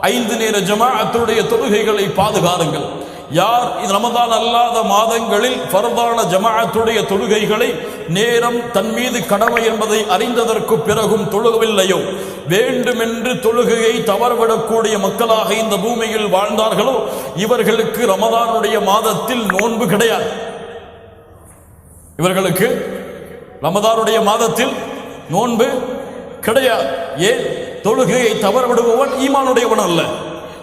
ஐந்து நேர ஜமாஅத்துடைய தொழுகைகளை பாதுகாருங்கள். யார் இது ரமதான் அல்லாத மாதங்களில் பரதான ஜமாஅத்துடைய தொழுகைகளை நேரம் தன் மீது கடமை என்பதை அறிந்ததற்கு பிறகும் தொழுகவில்லையோ? வேண்டுமென்று தொழுகையை தவறவிடக்கூடிய மக்களாக இந்த பூமியில் வாழ்ந்தார்களோ? இவர்களுக்கு ரமதானுடைய மாதத்தில் நோன்பு கிடையாது. இவர்களுக்கு ரமதானுடைய மாதத்தில் நோன்பு கிடையாது. ஏன்? தொழுகையை தவற விடுபவன் ஈமானுடையவன் அல்ல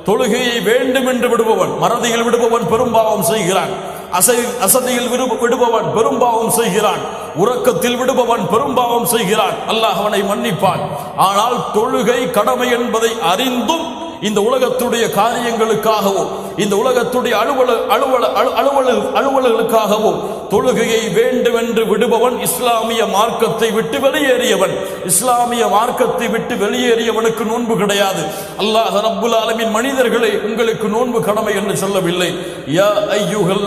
தொழுகையை வேண்டும் என்று விடுபவன் மறதியில் விடுபவன் பெரும்பாவம் செய்கிறான். அசை அசதியில் விடு- விடுபவன் பெரும்பாவம் செய்கிறான். உறக்கத்தில் விடுபவன் பெரும்பாவம் செய்கிறான். அல்லாஹ் அவனை மன்னிப்பான். ஆனால் தொழுகை கடமை என்பதை அறிந்தும் இந்த உலகத்துடைய காரியங்களுக்காகவோ இந்த உலகத்துடைய அலுவல அலுவல அலுவல அலுவலர்களுக்காகவும் அலுவலர்களுக்காகவோ தொழுகையை வேண்டுமென்று விடுபவன் இஸ்லாமிய மார்க்கத்தை விட்டு வெளியேறியவன். இஸ்லாமிய மார்க்கத்தை விட்டு வெளியேறியவனுக்கு நோன்பு கிடையாது. அல்லாஹ் ரப்புல் ஆலமின் மனிதர்களே உங்களுக்கு நோன்பு கடமை என்று சொல்லவில்லை. யா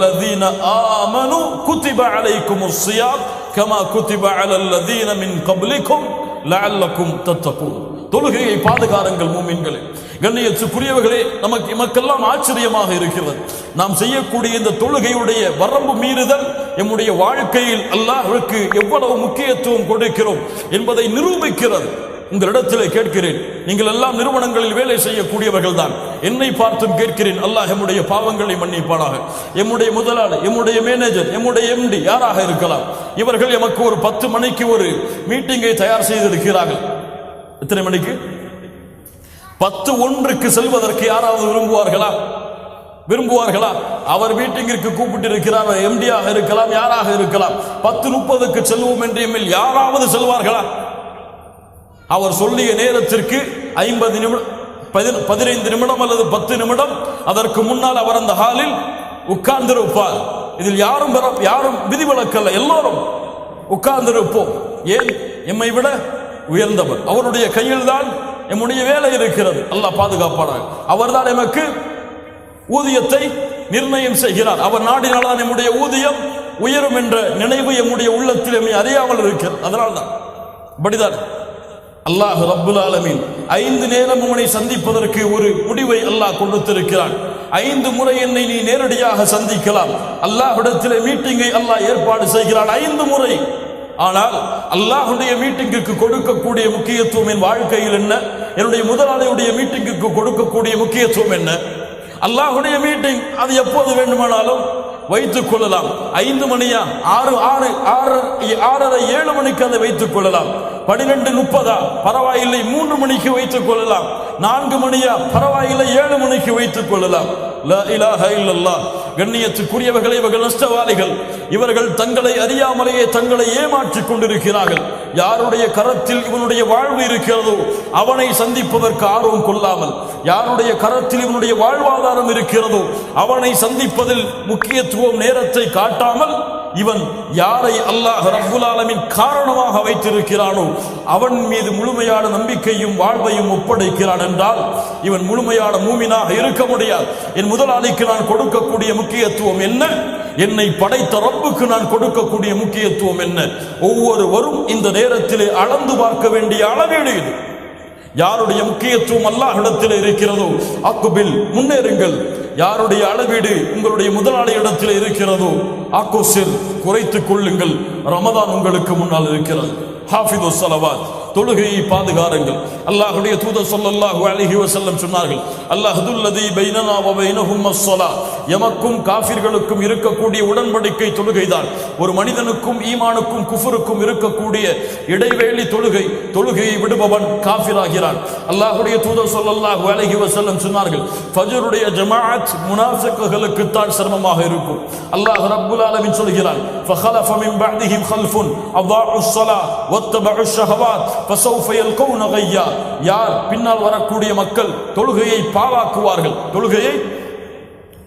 லதீன ஆமனு குத்திப அலைக்கும் ஸியாம் கமா குத்திப அலல் லதீன மின் கபலிக்கும் லஅல்லக்கும் தத்தகூன் தொழுகையை பாதுகாருங்கள் மூமின்களே. கண்ணியத்துக்குரியவர்களே நமக்கு நமக்கெல்லாம் ஆச்சரியமாக இருக்கிறது. நாம் செய்யக்கூடிய இந்த தொழுகையுடைய வரம்பு மீறுதல் எம்முடைய வாழ்க்கையில் அல்லாஹ்வுக்கு எவ்வளவு முக்கியத்துவம் கொடுக்கிறோம் என்பதை நிரூபிக்கிறது. உங்களிடத்தில் கேட்கிறேன் நீங்கள் எல்லாம் நிறுவனங்களில் வேலை செய்யக்கூடியவர்கள் தான் என்னை பார்த்தும் கேட்கிறேன் அல்லாஹ் எம்முடைய பாவங்களை மன்னிப்பானாக. எம்முடைய முதலாளி எம்முடைய மேனேஜர் எம்முடைய எம்டி யாராக இருக்கலாம். இவர்கள் எமக்கு ஒரு பத்து மணிக்கு ஒரு மீட்டிங்கை தயார் செய்திருக்கிறார்கள். எத்தனை மணிக்கு? பத்து ஒன்றுக்கு செல்வதற்கு யாராவது விரும்புவார்களா? விரும்புவார்களா? அவர் மீட்டிங்கிற்கு கூப்பிட்டு இருக்கிறார் எம்டியாக இருக்கலாம் யாராக இருக்கலாம். பத்து முப்பதுக்கு செல்வோம் என்று எம்மில் யாராவது செல்வார்களா? அவர் சொல்லிய நேரத்திற்கு ஐம்பது நிமிடம் பதின- பதினைந்து நிமிடம் அல்லது பத்து நிமிடம் அதற்கு முன்னால் அவர் அந்த ஹாலில் உட்கார்ந்திருப்பார். இதில் யாரும் பெற யாரும் விதிவிலக்கல்ல எல்லோரும் உட்கார்ந்திருப்போம். ஏன்? எம்மை விட உயர்ந்தவர். அவருடைய கையில் தான் எம்முடைய வேலை இருக்கிறது. அல்லாஹ் பாதுகாப்பானார் அவர்தான் எமக்கு ஊதியத்தை நிர்ணயம் செய்கிறார். அவர் நாடினாலான் நம்முடைய ஊதியம் உயரும் என்ற நினைவு எம்முடைய உள்ளத்தில் எம்மை அறியாமல் இருக்கிறது. அதனால்தான். அப்படிதான். அல்லாஹ் ரப்புல் ஆலமீன் ஐந்து நேரம் உன்னை சந்திப்பதற்கு ஒரு முடிவை அல்லாஹ் கொடுத்திருக்கிறான். ஐந்து முறை என்னை நீ நேரடியாக சந்திக்கலாம். அல்லாஹ் இடத்திலே மீட்டிங்கை அல்லாஹ் ஏற்பாடு செய்கிறான். ஐந்து முறை. ஆனால் அல்லாஹுடைய மீட்டிங்குக்கு கொடுக்கக்கூடிய முக்கியத்துவம் என் வாழ்க்கையில் என்ன? என்னுடைய முதலாளியுடைய மீட்டிங்குக்கு கொடுக்கக்கூடிய முக்கியத்துவம் என்ன? அல்லாஹுடைய மீட்டிங் அது எப்போது வேண்டுமானாலும் வைத்துக் கொள்ளலாம். ஐந்து மணியா? ஆறு ஆறு ஆறு ஆறரை ஏழு மணிக்கு அதை வைத்துக் கொள்ளலாம். பனிரெண்டு முப்பதா? பரவாயில்லை மூன்று மணிக்கு வைத்துக் கொள்ளலாம். நான்கு மணியா? பரவாயில்லை ஏழு மணிக்கு வைத்துக் கொள்ளலாம். கண்ணியத்துக்குரியவர்கள் இவர்கள் நஷ்டவாளிகள். இவர்கள் தங்களை அறியாமலேயே தங்களை ஏமாற்றிக் கொண்டிருக்கிறார்கள். யாருடைய கரத்தில் இவனுடைய வாழ்வு இருக்கிறதோ அவனை சந்திப்பதற்கு ஆர்வம் கொள்ளாமல். யாருடைய கரத்தில் இவனுடைய வாழ்வாதாரம் இருக்கிறதோ அவனை சந்திப்பதில் முக்கியத்துவம் நேரத்தை காட்டாமல் இவன் யாரை அல்லாஹ் ரப்புல் ஆலமின் காரணமாக வைத்திருக்கிறானோ அவன் மீது முழுமையான நம்பிக்கையும் வாழ்வையும் ஒப்படைக்கிறான் என்றால் இவன் முழுமையான மூமினாக இருக்க முடியாது. என் முதலாளிக்கு நான் கொடுக்கக்கூடிய முக்கியத்துவம் என்ன? என்னை படைத்த ரப்புக்கு நான் கொடுக்கக்கூடிய முக்கியத்துவம் என்ன? ஒவ்வொருவரும் இந்த நேரத்திலே அளந்து பார்க்க வேண்டிய அளவீடு இது. யாருடைய முக்கியத்துவம் அல்லாஹிடத்தில் இருக்கிறதோ அக்குபில் முன்னேறுங்கள். யாருடைய அளவீடு உங்களுடைய முதலாளி இடத்தில் இருக்கிறதோ ஆக்கோசிர் குறைத்துக் கொள்ளுங்கள். ரமதான் உங்களுக்கு முன்னால் இருக்கிறது ஹாஃபிதோ சலவாத் தொழுகையை பாதுகாருங்கள். அல்லாஹுடைய தூதர் சொல்லல்லாஹு அழகி வசல்லம் சொன்னார்கள் அல்லாஹுல்லதி பைனனா பைனஹும் அஸ்ஸலா. எமக்கும் காஃபிர்களுக்கும் இருக்கக்கூடிய உடன்படிக்கை தொழுகைதான். ஒரு மனிதனுக்கும் ஈமானுக்கும் குஃபருக்கும் இருக்கக்கூடிய இடைவேளி தொழுகை தொழுகையை விடுபவன் காஃபிராகிறான். அல்லாஹுடைய தூத சொல்லல்லாஹு அழகி வசல்லம் சொன்னார்கள் ஃபஜருடைய ஜமாஅத் முனாஃபிக்குகளுக்கு தான் சிரமமாக இருக்கும். அல்லாஹ் ரப்புல் ஆலமின் சொல்கிறான் ஃபஹலஃப மின் பஅதிஹிம் خلف اضاعوا الصلاه واتبعوا الشهوات யார்? பின்னால் வரக்கூடிய மக்கள் தொழுகையை பாழாக்குவார்கள். தொழுகையை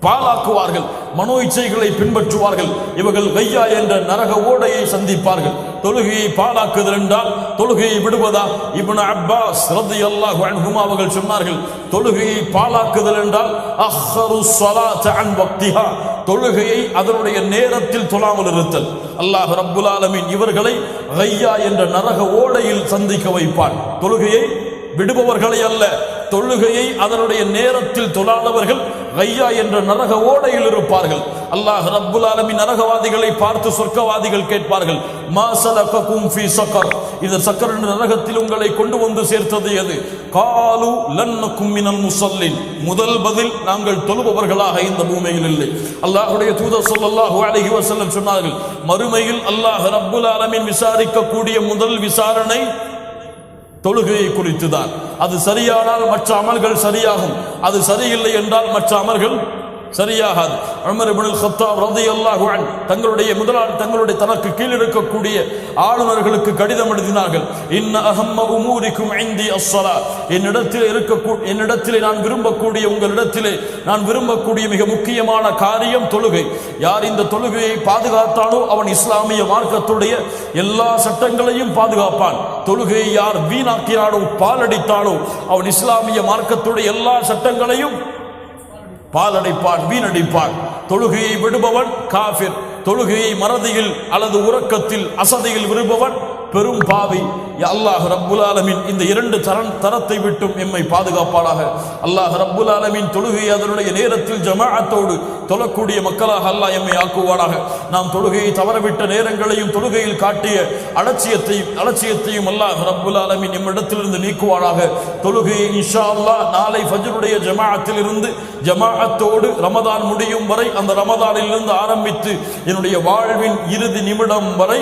பாழாக்குவார்கள். மனோ இச்சைகளை பின்பற்றுவார்கள். இவர்கள் கையா என்ற நரக ஓடையை சந்திப்பார்கள். தொழுகையை பாலாக்குதல் என்றால் தொழுகையை விடுவதா? இப்னு அப்பாஸ் ரலியல்லாஹு அன்ஹுமா அவர்கள் சொன்னார்கள் தொழுகையை பாழாக்குதல் என்றால் அஹரு சலாத் அன் பக்திஹா தொழுகையை அதனுடைய நேரத்தில் தொழாமல் இருத்தல். அல்லாஹ் ரப்புல் ஆலமின் இவர்களை கையா என்ற நரக ஓடையில் சந்திக்க வைப்பான். தொழுகையை விடுபவர்களை அல்ல தொழுகையை அதனுடைய நேரத்தில் தொழாதவர்கள் ஐயா என்ற நரக ஓடையில் இருப்பார்கள். அல்லாஹ் ரப்புல் ஆலமி நரகவாதிகளை பார்த்து சொர்க்கவாதிகள் கேட்பார்கள். மாசல சலககும் ஃபி சக்கர். இந்த சக்கர் என்ற நரகத்தில் உங்களை கொண்டு வந்து சேர்த்தது எது? காலு லன்னக்கும் மினல் முசல்லின். முதல் பதில் நாங்கள் தொழுபவர்களாக இந்த பூமியில் இல்லை. அல்லாஹுடைய தூதர் சொல்லல்லாஹு அலைஹி வசல்லம் சொன்னார்கள் மறுமையில் அல்லாஹ் ரப்புல் ஆலமின் விசாரிக்கக்கூடிய முதல் விசாரணை தொழுகையை குறித்துதான். அது சரியானால் மற்ற அமல்கள் சரியாகும். அது சரியில்லை என்றால் மற்ற அமல்கள் சரியாகாது. உமர் இப்னுல் கத்தாப் ரலியல்லாஹு அன் தங்களுடைய முதலாளி தங்களுடைய தனக்கு கீழ் இருக்கக்கூடிய ஆளுநர்களுக்கு கடிதம் எழுதினார்கள். இன்ன அஹம்ம உமூரிக்கும் ஐந்தி அஸ்ஸலா என்னிடத்தில் இருக்க என்னிடத்திலே நான் விரும்பக்கூடிய உங்களிடத்திலே நான் விரும்பக்கூடிய மிக முக்கியமான காரியம் தொழுகை. யார் இந்த தொழுகையை பாதுகாத்தானோ அவன் இஸ்லாமிய மார்க்கத்துடைய எல்லா சட்டங்களையும் பாதுகாப்பான். தொழுகையை யார் வீணாக்கினானோ பாலடித்தானோ அவன் இஸ்லாமிய மார்க்கத்துடைய எல்லா சட்டங்களையும் பாலடைப்பான் வீணடிப்பான் தொழுகையை விடுபவன் காஃபிர். தொழுகையை மறதியில் அல்லது உறக்கத்தில் அசதியில் விடுபவன் பெரும் பாவி அல்லாஹ் ரப்புல் ஆலமின் இந்த இரண்டு தரன் தரத்தை விட்டும் எம்மை பாதுகாப்பாளாக அல்லாஹ் ரப்புல் ஆலமின் தொழுகை அதனுடைய நேரத்தில் ஜமாஅத்தோடு தொழக்கூடிய மக்களாக அல்லாஹ் எம்மை ஆக்குவானாக. நாம் தொழுகையை தவறவிட்ட நேரங்களையும் தொழுகையில் காட்டிய அலட்சியத்தையும் அலட்சியத்தையும் அல்லாஹ் ரப்புல் ஆலமின் எம்மிடத்திலிருந்து நீக்குவானாக. தொழுகையை இன்ஷா அல்லாஹ் நாளை ஃபஜ்ருடைய ஜமாஅத்தில் இருந்து ஜமாஅத்தோடு ரமதான் முடியும் வரை அந்த ரமதானிலிருந்து ஆரம்பித்து என்னுடைய வாழ்வின் இறுதி நிமிடம் வரை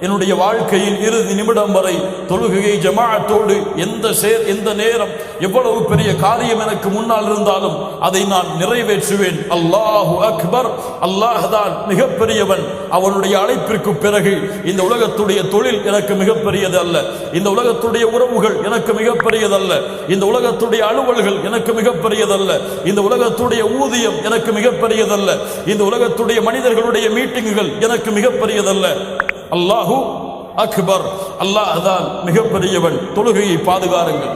என்னுடைய வாழ்க்கையில் இறுதி நிமிடம் வரை தொழுகையை ஜமாஅத்தோடு எந்த சேர் எந்த நேரம் எவ்வளவு பெரிய காரியம் எனக்கு முன்னால் இருந்தாலும் அதை நான் நிறைவேற்றுவேன். அல்லாஹு அக்பர். அல்லாஹ் தான் மிகப்பெரியவன். அவனுடைய அழைப்பிற்கு பிறகு இந்த உலகத்துடைய தொழில் எனக்கு மிகப்பெரியது அல்ல. இந்த உலகத்துடைய உறவுகள் எனக்கு மிகப்பெரியதல்ல இந்த உலகத்துடைய அலுவல்கள் எனக்கு மிகப்பெரியதல்ல இந்த உலகத்துடைய ஊதியம் எனக்கு மிகப்பெரியதல்ல இந்த உலகத்துடைய மனிதர்களுடைய மீட்டிங்குகள் எனக்கு மிகப்பெரியதல்ல. அல்லாஹு அக்பர். அல்லாஹ் தான் மிகப்பெரியவன். தொழுகையை பாதுகாருங்கள்.